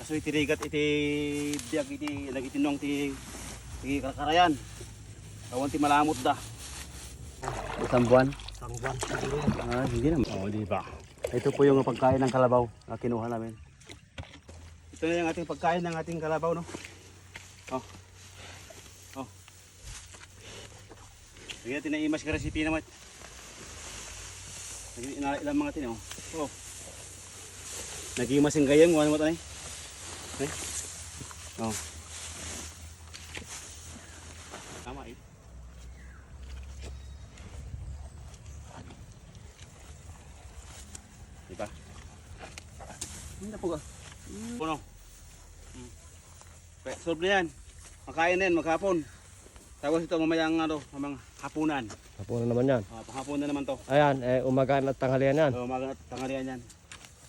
Kaso itirigat iti biyak iti nagitinong ti ti kakarayan. Kawan ti malamot da. Isang buwan. Isang buwan. Ah, hindi naman. Oo, di ba? Ito po yung pagkain ng kalabaw na kinuha namin. Ito na yung ating pagkain ng ating kalabaw, no? Oh. Oh. Sige natin na imas ka recipe naman. Lagi ina ilang mga tin, oh. Oh. Nagimas yung gayang, ano mo tanay? Eh? Oh. Tama eh. Diba? Hindi po ka. Puno. Hmm. Solve na yan. Makain na yan, maghapon. Tapos ito mamayang ano, mamang hapunan. Hapunan naman yan. Uh, panghapon na naman to. Ayan, eh, umaga at tanghalian yan. So, umaga at tanghalian yan.